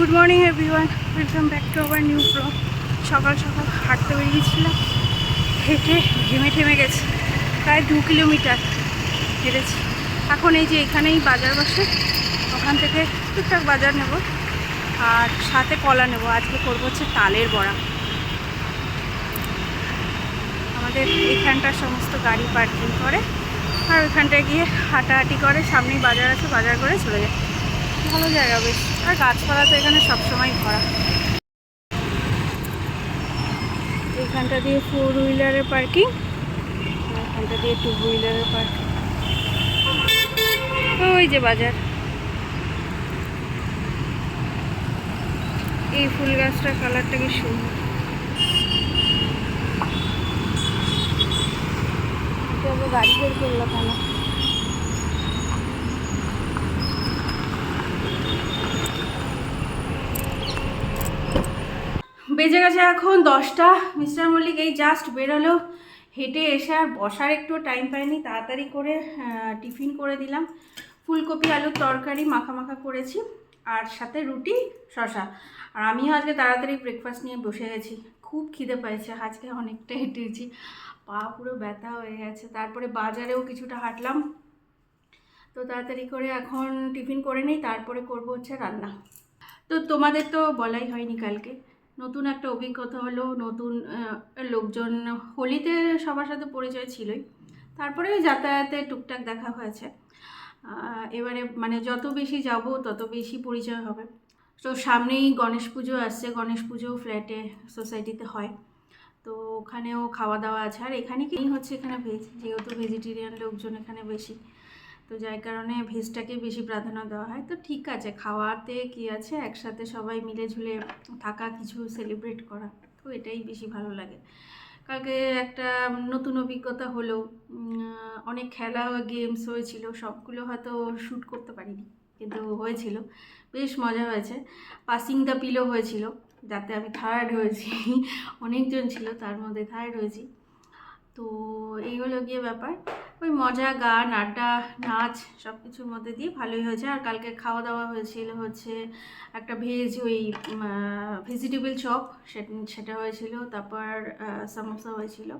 Good morning everyone, welcome back to our new blog. সকাল সকাল হাঁটতে বেরিয়েছিলাম হেঁটে ঘেমে ঠেমে গেছে, প্রায় দু কিলোমিটার হেঁটেছি। এখন এই যে এখানেই বাজার বসে, ওখান থেকে টুকটাক বাজার নেব, আর সাথে কলা নেব। আজকে করব হচ্ছে তালের বড়া। আমাদের এখানটার সমস্ত গাড়ি পার্কিং করে, আর ওইখানটায় গিয়ে হাঁটাহাঁটি করে, সামনেই বাজার আছে, বাজার করে চলে যায়। ভালো জায়গা বেশ। আর গাছপালা তো এখানে সবসময় ভরা। এখানটা দিয়ে ফোর হুইলারের পার্কিং এখানটা দিয়ে টু হুইলারের পার্কিং ওই যে বাজার। এই ফুল গাছটার কালারটা কি সুন্দর। গাড়ি বের করল কেন? বেজে গেছে এখন দশটা। মিস্টার মল্লিক, এই জাস্ট বেরোলো। হেঁটে এসে আর বসার একটু টাইম পাইনি। তাড়াতাড়ি করে টিফিন করে দিলাম। ফুলকপি, আলুর তরকারি মাখা মাখা করেছি। আর সাথে রুটি শশা আর আমিও আজকে তাড়াতাড়ি ব্রেকফাস্ট নিয়ে বসে গেছি। খুব খিদে পাইছে, আজকে অনেকটা হেঁটেছি। পা পুরো ব্যথা হয়ে গেছে। তারপরে বাজারেও কিছুটা হাঁটলাম। তো তাড়াতাড়ি করে এখন টিফিন করে নিই, তারপরে করব হচ্ছে রান্না। তো তোমাদের তো বলাই হয়নি কালকে। নতুন একটা অভিজ্ঞতা হলো, নতুন লোকজন, হোলিতে সবার সাথে পরিচয় ছিলই। তারপরে যাতায়াতে টুকটাক দেখা হয়েছে। এবারে মানে যত বেশি যাব, তত বেশি পরিচয় হবে। তো সামনেই গণেশ পুজো আসছে। গণেশ পুজো ফ্ল্যাটে, সোসাইটিতে হয়। তো ওখানেও খাওয়া দাওয়া আছে। আর এখানে কি হচ্ছে, এখানে ভেজ, যেহেতু ভেজিটেরিয়ান লোকজন এখানে বেশি। তো যার কারণে ভেজটাকে বেশি প্রাধান্য দেওয়া হয়। তো ঠিক আছে, খাওয়াতে কি আছে? একসাথে সবাই মিলে ঝুলে থাকা কিছু সেলিব্রেট করা, তো এটাই বেশি ভালো লাগে। কালকে একটা নতুন অভিজ্ঞতা হলো অনেক খেলা গেমস হয়েছিল, সবগুলো হয়তো শ্যুট করতে পারিনি, কিন্তু হয়েছিল, বেশ মজা হয়েছে। পাসিং দ্য পিলো হয়েছিল, যাতে আমি থার্ড হয়েছি, অনেকজন ছিল, তার মধ্যে থার্ড হয়েছি। তো এই হলো গিয়ে ব্যাপার। ওই মজা, গান, আড্ডা, নাচ সব কিছুর মধ্যে দিয়ে ভালোই হয়েছে। আর কালকে খাওয়া দাওয়া হয়েছিল হচ্ছে একটা ভেজ ওই ভেজিটেবল চপ সেটা হয়েছিল। তারপর সামোসা হয়েছিল।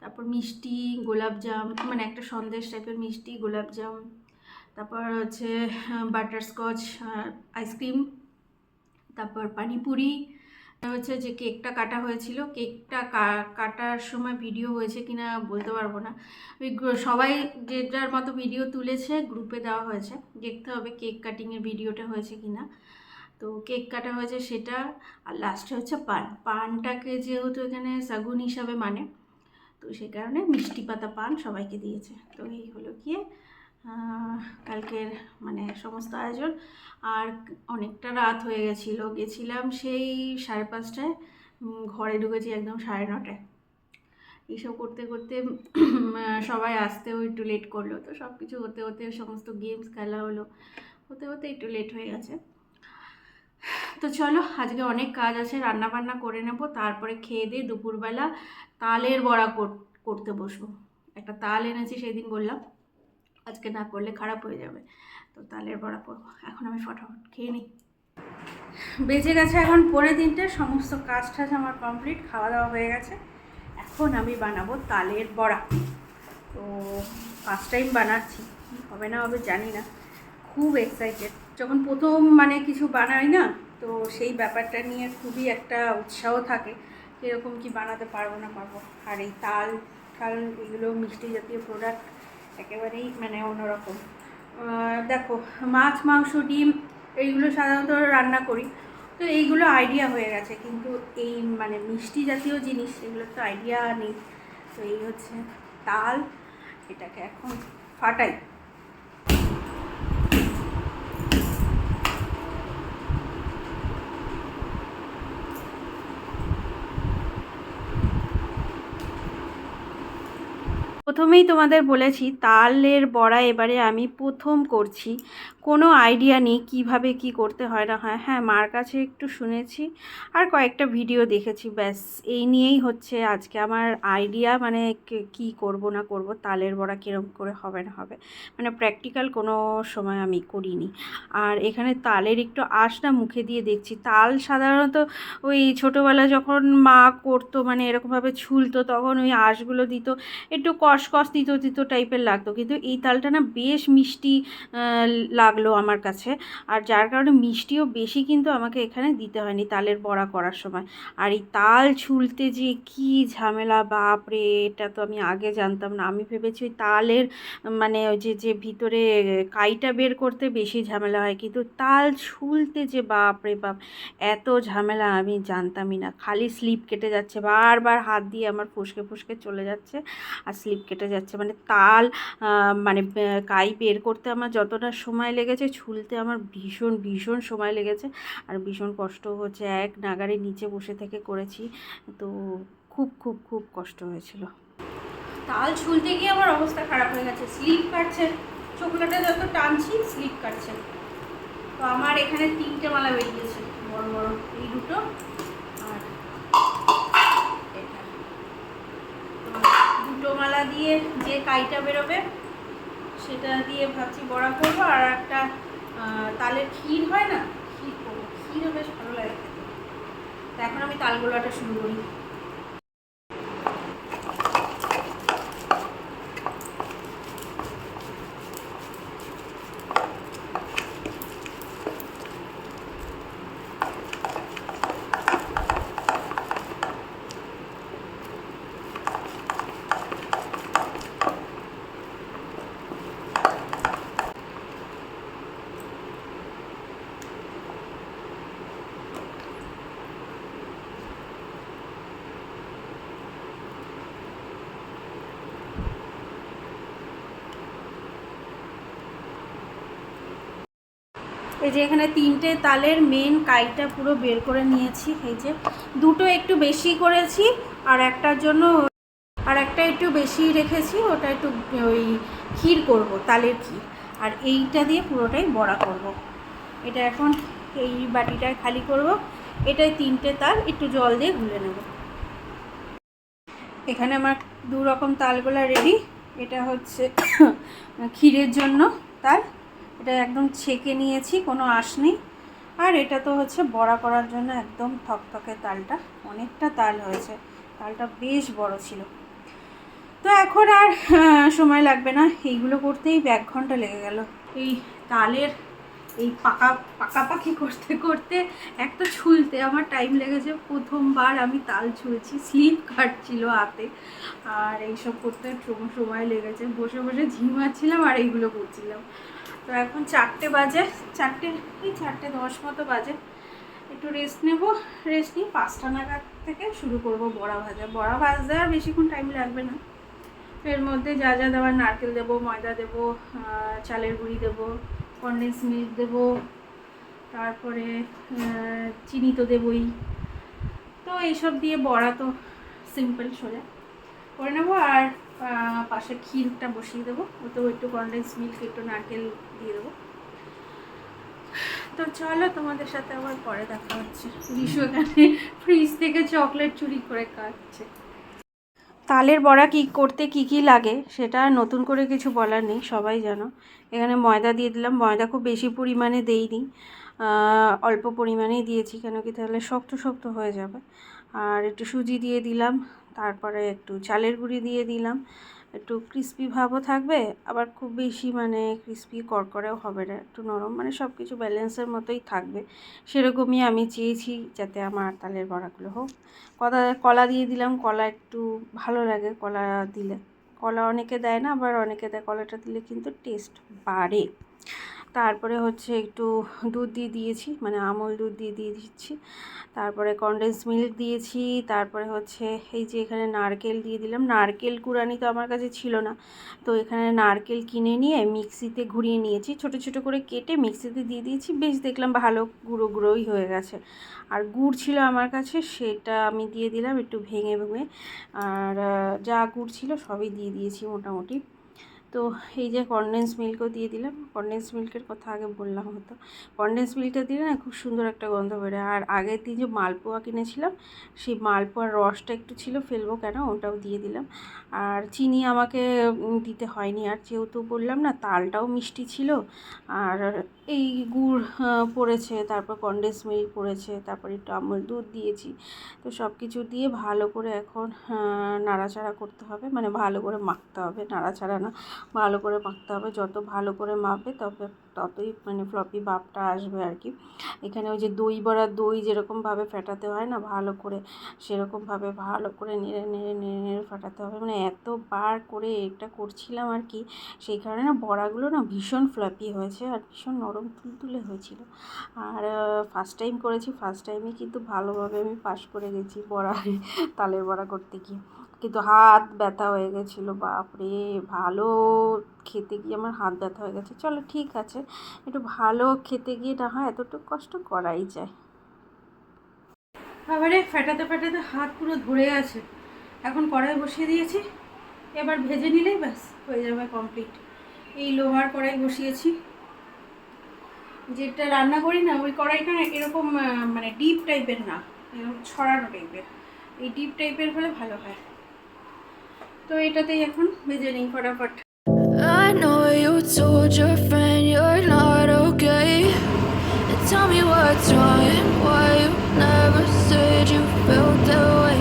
তারপর মিষ্টি গোলাপজাম মানে একটা সন্দেশ টাইপের মিষ্টি গোলাপজাম তারপর হচ্ছে বাটারস্কচ আইসক্রিম তারপর পানিপুরি। হচ্ছে যে কেকটা কাটা হয়েছিল। কেকটা কাটার সময় ভিডিও হয়েছে কিনা বলতে পারব না। সবাই যে যার মতো ভিডিও তুলেছে গ্রুপে দেওয়া হয়েছে। দেখতে হবে কেক কাটিংয়ের ভিডিওটা হয়েছে কিনা। তো কেক কাটা হয়েছে সেটা, আর লাস্টে হচ্ছে পান। পানটাকে যেহেতু এখানে সাগুন হিসাবে মানে তো সেই কারণে মিষ্টি পাতা পান সবাইকে দিয়েছে। তো এই হলো গিয়ে কালকের মানে সমস্ত আয়োজন। আর অনেকটা রাত হয়ে গেছিল। গেছিলাম সেই সাড়ে পাঁচটায়। ঘরে ঢুকেছি একদম সাড়ে নটায়। এইসব করতে করতে সবাই আসতেও একটু লেট করল। তো সব কিছু হতে হতে সমস্ত গেমস খেলা হলো। হতে হতে একটু লেট হয়ে গেছে। তো চলো, আজকে অনেক কাজ আছে। রান্না বান্না করে নেব। তারপরে খেয়ে দিয়ে দুপুরবেলা তালের বড়া কর- করতে বসবো। একটা তাল এনেছি, সেদিন বললাম। আজকে না করলে খারাপ হয়ে যাবে। তো তালের বড়া করব। এখন আমি ফটাফট খেয়ে নিই। বেঁচে গেছে এখন পরে দিনটে। সমস্ত কাজ টাজ আমার কমপ্লিট খাওয়া দাওয়া হয়ে গেছে। এখন আমি বানাবো তালের বড়া। তো ফার্স্ট টাইম বানাচ্ছি। হবে না হবে জানি না। খুব এক্সাইটেড যখন প্রথম মানে কিছু বানাই না, তো সেই ব্যাপারটা নিয়ে খুবই একটা উৎসাহ থাকে এরকম কি বানাতে পারব না পারব। আর এই তাল টাল এগুলো মিষ্টি জাতীয় প্রোডাক্ট একেবারেই মানে অন্যরকম। দেখো, মাছ, মাংস, ডিম, এইগুলো সাধারণত রান্না করি। তো এইগুলো আইডিয়া হয়ে গেছে, কিন্তু এই মানে মিষ্টি জাতীয় জিনিস, এগুলো তো আইডিয়া নেই। তো এই হচ্ছে তাল, এটাকে এখন ফাটাই। প্রথমেই তোমাদের বলেছি, তালের বড়া এবারে আমি প্রথম করছি। কোনো আইডিয়া নেই কীভাবে কি করতে হয় না হয়। হ্যাঁ মার কাছে একটু শুনেছি আর কয়েকটা ভিডিও দেখেছি। ব্যাস, এই নিয়েই হচ্ছে আজকে আমার আইডিয়া মানে কে- করব না করব, তালের বড়া কীরকম করে হবে না হবে। মানে প্র্যাকটিক্যাল কোনো সময় আমি করিনি। আর এখানে তালের একটু আঁশ না মুখে দিয়ে দেখছি। তাল সাধারণত ওই ছোটোবেলা যখন মা করতো মানে এরকমভাবে ছুলতো, তখন ওই আঁশগুলো দিত। একটু কষ কষ তিতো তিতো টাইপের লাগতো। কিন্তু এই তালটা না বেশ মিষ্টি লাগল আমার কাছে। আর যার কারণে মিষ্টিও বেশি কিন্তু আমাকে এখানে দিতে হয়নি তালের বড়া করার সময়। আর এই তাল ছুলতে যে কি ঝামেলা, বাপরে, এটা তো আমি আগে জানতাম না। আমি ভেবেছি ওই তালের মানে ওই যে যে ভিতরে কাইটা বের করতে বেশি ঝামেলা হয়। কিন্তু তাল ছুলতে যে বাপরে বাপ, এত ঝামেলা আমি জানতামই না। খালি স্লিপ কেটে যাচ্ছে, বারবার হাত দিয়ে আমার ফুসকে ফুসকে চলে যাচ্ছে, আর স্লিপ কেটে যাচ্ছে। মানে তাল মানে কাই বের করতে আমার যতটা সময় লেগেছে, ছুলতে আমার ভীষণ ভীষণ সময় লেগেছে। আর ভীষণ কষ্ট হচ্ছে। এক নাগারে নিচে বসে থেকে করেছি। তো খুব খুব খুব কষ্ট হয়েছিল। তাল ছুলতে গিয়ে আমার অবস্থা খারাপ হয়ে গেছে। স্লিপ কাটছে। চোখলাটা যত টানছি, স্লিপ কাটছে। তো আমার এখানে তিনটে মালা বেরিয়েছে। বড় বড়। এই দুটো আর এটা তো দুটো মালা দিয়ে যে কাইটা বেরোবে, সেটা দিয়ে ভাবছি বড়া করব। আর একটা তালের ক্ষীর হয় না? ক্ষীর করব। ক্ষীরও বেশ ভালো লাগে। তো এখন আমি তালগোলাটা শুরু করি। এই যে এখানে তিনটে তালের মেন কাইটা পুরো বের করে নিয়েছি, এই যে। দুটো একটু বেশি করেছি, আর একটার জন্য, আর একটা একটু বেশি রেখেছি, ওটা একটু, ওই ক্ষীর করব, তালের ক্ষীর। আর এইটা দিয়ে পুরোটাই বড়া করব। এটা এখন এই বাটিটায় খালি করব। এটাই তিনটে তাল, একটু জল দিয়ে গুলে নেব। এখানে আমার দু রকম তালগোলা রেডি এটা হচ্ছে ক্ষীরের জন্য তাল এটা একদম ছেঁকে নিয়েছি, কোনো আঁশ নেই। আর এটা তো হচ্ছে বড়া করার জন্য একদম থকথকে তালটা, অনেকটা তাল হয়েছে। তালটা বেশ বড় ছিল। তো এখন আর সময় লাগবে না। এইগুলো করতেই এক ঘণ্টা লেগে গেল। এই তালের এই পাকা পাকাপাকি করতে করতে এক তো ছুলতে আমার টাইম লেগেছে। প্রথমবার আমি তাল ছুলছি স্লিপ কাটছিল হাতে। আর এইসব করতে সময় লেগেছে। বসে বসে ঝিমাচ্ছিলাম আর এইগুলো করছিলাম। তো এখন চারটে বাজে, চারটে এই চারটে দশ মতো বাজে। একটু রেস্ট নেব রেস্ট নিয়ে পাঁচটা নাগাদ থেকে শুরু করব বড়া ভাজা। বড়া আর বেশিক্ষণ টাইম লাগবে না। এর মধ্যে যা যা দেওয়ার, নারকেল দেবো, ময়দা দেবো চালের গুঁড়ি দেবো কনডেন্স মিল্ক দেবো, তারপরে চিনি তো দেবই। তো এইসব দিয়ে বড়া তো সিম্পল সোজা। করে নেব আর পাশে ক্ষীরটা বসিয়ে দেবো। ওতেও একটু কনডেন্স মিল্ক একটু নারকেল দিয়ে দেবো। তো চলো তোমাদের সাথে আবার পরে দেখা হচ্ছে। বিশু এখানে ফ্রিজ থেকে চকলেট চুরি করে খাচ্ছে তালের বড়া কি করতে কি কি লাগে, সেটা নতুন করে কিছু বলার নেই, সবাই জানো। এখানে ময়দা দিয়ে দিলাম, ময়দা খুব বেশি পরিমাণে দেইনি। অল্প পরিমাণেই দিয়েছি, কেন কি তাহলে শক্ত শক্ত হয়ে যাবে। আর একটু সুজি দিয়ে দিলাম, তারপরে একটু চালের গুঁড়ি দিয়ে দিলাম। একটু ক্রিস্পি ভাবও থাকবে, আবার খুব বেশি মানে ক্রিস্পি করকরেও হবে না, একটু নরম মানে সব কিছু ব্যালেন্সের মতোই থাকবে। সেরকমই আমি চেয়েছি যাতে আমার তালের বড়াগুলো হোক। কলা কলা দিয়ে দিলাম, কলা একটু ভালো লাগে কলা দিলে। কলা অনেকে দেয় না, আবার অনেকে দেয়, কলাটা দিলে কিন্তু টেস্ট বাড়ে। তারপরে হচ্ছে একটু দুধ দিয়ে দিয়েছি মানে আমল দুধ দিয়ে দিয়ে দিচ্ছি তারপরে কনডেন্স মিল্ক দিয়েছি, তারপরে হচ্ছে এই যে এখানে নারকেল দিয়ে দিলাম। নারকেল কুড়ানি তো আমার কাছে ছিল না, তো এখানে নারকেল কিনে নিয়ে মিক্সিতে ঘুরিয়ে নিয়েছি। ছোট ছোট করে কেটে মিক্সিতে দিয়ে দিয়েছি, বেশ দেখলাম ভালো গুঁড়ো গুঁড়োই হয়ে গেছে। আর গুড় ছিল আমার কাছে, সেটা আমি দিয়ে দিলাম একটু ভেঙে ভেঙে। আর যা গুড় ছিল সবই দিয়ে দিয়েছি মোটামুটি। তো এই যে কনডেন্স মিল্কও দিয়ে দিলাম। কনডেন্স মিল্কের কথা আগে বললাম হতো কনডেন্স মিল্কটা দিলে না খুব সুন্দর একটা গন্ধ বেরোয়। আর আগের দিন যে মালপোয়া কিনেছিলাম, সেই মালপোয়ার রসটা একটু ছিল, ফেলব কেন? ওটাও দিয়ে দিলাম। আর চিনি আমাকে দিতে হয়নি। আর যেহেতু বললাম না, তালটাও মিষ্টি ছিল। আর এই গুড় পড়েছে, তারপর কনডেন্স মিল্ক পড়েছে, তারপর একটু আমল দুধ দিয়েছি। তো সব কিছু দিয়ে ভালো করে এখন নাড়াচাড়া করতে হবে। মানে ভালো করে মাখতে হবে, নাড়াচাড়া না। ভালো করে মাখতে হবে। যত ভালো করে মাখবে তবে ততই মানে ফ্লপি ভাবটা আসবে আর কি। এখানে ওই যে দই বড়া, দই যেরকমভাবে ফেটাতে হয় না, ভালো করে সেরকমভাবে ভালো করে নেড়ে নেড়ে নেড়ে নেড়ে ফাটাতে হবে। মানে এতবার করে এটা করছিলাম আর কি, সেই কারণে না বড়াগুলো না ভীষণ ফ্লপি হয়েছে আর ভীষণ নরম তুলতুলে হয়েছিল। আর ফার্স্ট টাইম করেছি ফার্স্ট টাইমে কিন্তু ভালোভাবে আমি পাশ করে গেছি বড়া তালের বড়া করতে গিয়ে। কিন্তু হাত ব্যথা হয়ে গেছিল, বাপরে, ভালো খেতে গিয়ে আমার হাত ব্যথা হয়ে গেছে। চলো ঠিক আছে, একটু ভালো খেতে গিয়ে না হয় এতটুকু কষ্ট করাই যায়। এবারে ফেটাতে ফেটাতে হাত পুরো ধরে আছে। এখন কড়াই বসিয়ে দিয়েছি, এবার ভেজে নিলেই ব্যাস, হয়ে যাবে কমপ্লিট এই লোহার কড়াই বসিয়েছি। যেটা রান্না করি না, ওই কড়াইটা এরকম মানে ডিপ টাইপের না, এরকম ছড়ানো টাইপের এই ডিপ টাইপের হলে ভালো হয়। তো এটাতেই এখন ভেজে নিই ফটাফট I know you told your friend you're not okay. And tell me what's wrong and why you never said you felt that way.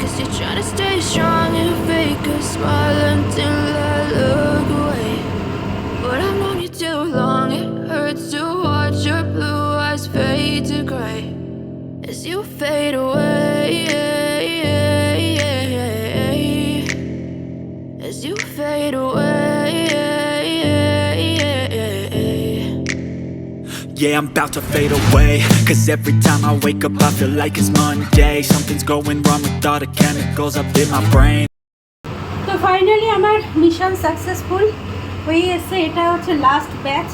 Guess you're trying to stay strong and fake a smile until I I'm about to fade away. Cause every time I wake up, I feel like it's Monday. Something's going wrong with all the chemicals up in my brain. তো finally আমার mission successful হয়ে এসছে এটা হচ্ছে last batch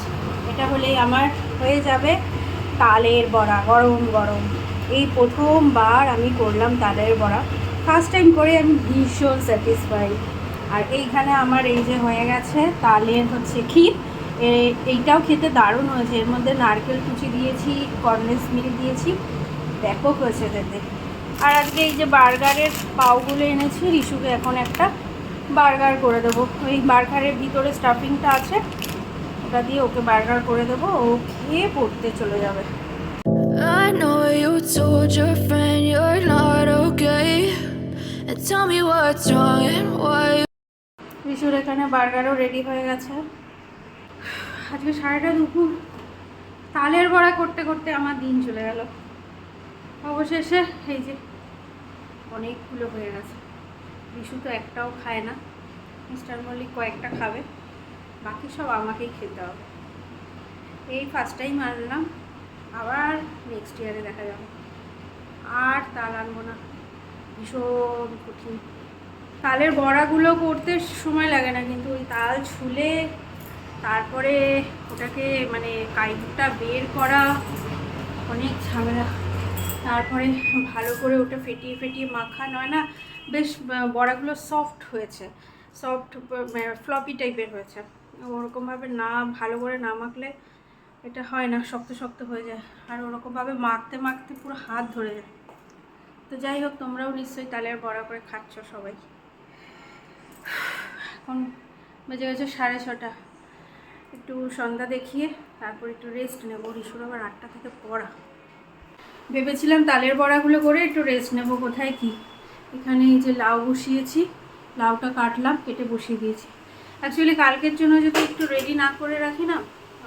এটা হলেই আমার হয়ে যাবে। তালের বড়া, গরম গরম। এই প্রথমবার আমি করলাম তালের বড়া। ফার্স্ট টাইম করে আমি ভীষণ স্যাটিসফাইড আর এইখানে আমার এই যে হয়ে গেছে, তালের হচ্ছে ক্ষীর। এইটাও খেতে দারুণ হয়েছে। এর মধ্যে নারকেল কুচি দিয়েছি কর্নেস মিল্ক দিয়েছি। ব্যাপক হয়েছে খেতে। আর আজকে এই যে বার্গারের পাওগুলো এনেছি রিশুকে এখন একটা বার্গার করে দেবো। ওই বার্গারের ভিতরে স্টাফিংটা আছে ওটা দিয়ে ওকে বার্গার করে দেবো। ও খেয়ে পড়তে চলে যাবে। I know you told your friend you're not okay. And tell me what's wrong and why রিশুর এখানে বার্গারও রেডি হয়ে গেছে। আজকে সারাটা দুপুর তালের বড়া করতে করতে আমার দিন চলে গেল। অবশেষে এই যে অনেকগুলো হয়ে গেছে। রিশু তো একটাও খায় না, মিস্টার মল্লিক কয়েকটা খাবে, বাকি সব আমাকেই খেতে হবে। এই ফার্স্ট টাইম আনলাম, আবার নেক্সট ইয়ারে দেখা যাবে। আর তাল আনব না, ভীষণ কঠিন। তালের বড়াগুলো করতে সময় লাগে না, কিন্তু ওই তাল ছুলে তারপরে ওটাকে মানে কাইটটা বের করা, অনেক ঝামেলা। তারপরে ভালো করে ওটা ফেটিয়ে ফেটিয়ে মাখা, নয় না, বেশ বড়াগুলো সফট হয়েছে। সফট ফ্লপি টাইপের হয়েছে। ওরকমভাবে না, ভালো করে না মাখলে এটা হয় না, শক্ত শক্ত হয়ে যায়। আর ওরকমভাবে মাখতে মাখতে পুরো হাত ধরে যায়। তো যাই হোক, তোমরাও নিশ্চয়ই তালের বড়া করে খাচ্ছ সবাই। এখন বেজে গেছে সাড়ে ছটা। একটু সন্ধ্যা দেখিয়ে তারপর একটু রেস্ট নেব। রিসুর আবার আটটা থেকে পড়া। ভেবেছিলাম তালের বড়াগুলো করে একটু রেস্ট নেব, কোথায় কি? এখানে এই যে লাউ বসিয়েছি, লাউটা কাটলাম, কেটে বসিয়ে দিয়েছি। অ্যাকচুয়ালি কালকের জন্য যদি একটু রেডি না করে রাখি না,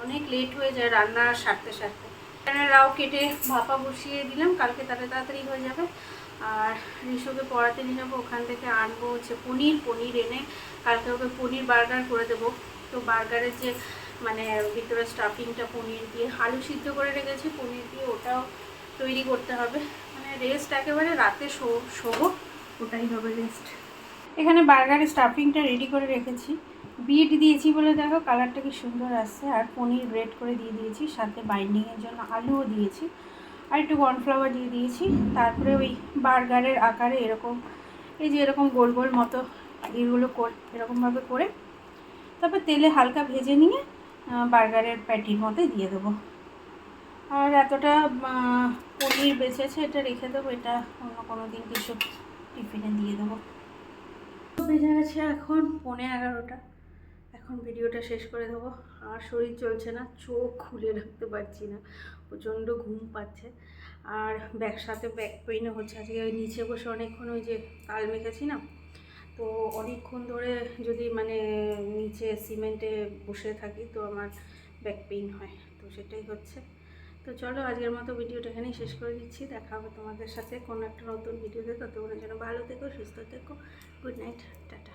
অনেক লেট হয়ে যায় রান্না সারতে সারতে। এখানে লাউ কেটে ভাপা বসিয়ে দিলাম, কালকে তাড়াতাড়ি তাড়াতাড়ি হয়ে যাবে। আর রিশুকে পড়াতে নিয়ে যাব, ওখান থেকে আনব হচ্ছে পনির পনির এনে কালকে ওকে পনির বার্গার করে দেবো। তো বার্গারের যে মানে ভিতরে স্টাফিংটা পনির দিয়ে আলু সিদ্ধ করে রেখেছি, পনির দিয়ে ওটাও তৈরি করতে হবে। মানে রেস্ট একেবারে রাতে শোবো, ওটাই হবে রেস্ট এখানে বার্গারের স্টাফিংটা রেডি করে রেখেছি। বিট দিয়েছি বলে দেখো কালারটা কি সুন্দর আসছে। আর পনির গ্রেট করে দিয়ে দিয়েছি, সাথে বাইন্ডিংয়ের জন্য আলুও দিয়েছি। আর একটু কর্নফ্লাওয়ার দিয়ে দিয়েছি। তারপরে ওই বার্গারের আকারে এরকম, এই যে এরকম গোল গোল মতো এগুলো এরকমভাবে করে তারপর তেলে হালকা ভেজে নিয়ে বার্গারের প্যাটির মধ্যে দিয়ে দেবো। আর এতটা পনির বেঁচেছে এটা রেখে দেবো, এটা অন্য কোনো দিন কিছু টিফিনে দিয়ে দেবো। বেজে গেছে এখন পনে এগারোটা। এখন ভিডিওটা শেষ করে দেবো। আর শরীর চলছে না, চোখ খুলে রাখতে পারছি না, প্রচণ্ড ঘুম পাচ্ছে। আর ব্যাক সাথে ব্যাক পেইনও হচ্ছে, আজকে ওই নিচে বসে অনেকক্ষণ ওই যে তাল মেখেছি না তো অনেকক্ষণ ধরে যদি মানে নিচে সিমেন্টে বসে থাকি তো আমার ব্যাক পেইন হয়, তো সেটাই হচ্ছে। তো চলো আজকের মতো ভিডিওটা এখানেই শেষ করে দিচ্ছি। দেখা হবে তোমাদের সাথে কোনো একটা নতুন ভিডিওতে। ততক্ষণের যেন ভালো থেকো, সুস্থ থেকো। Good night tata.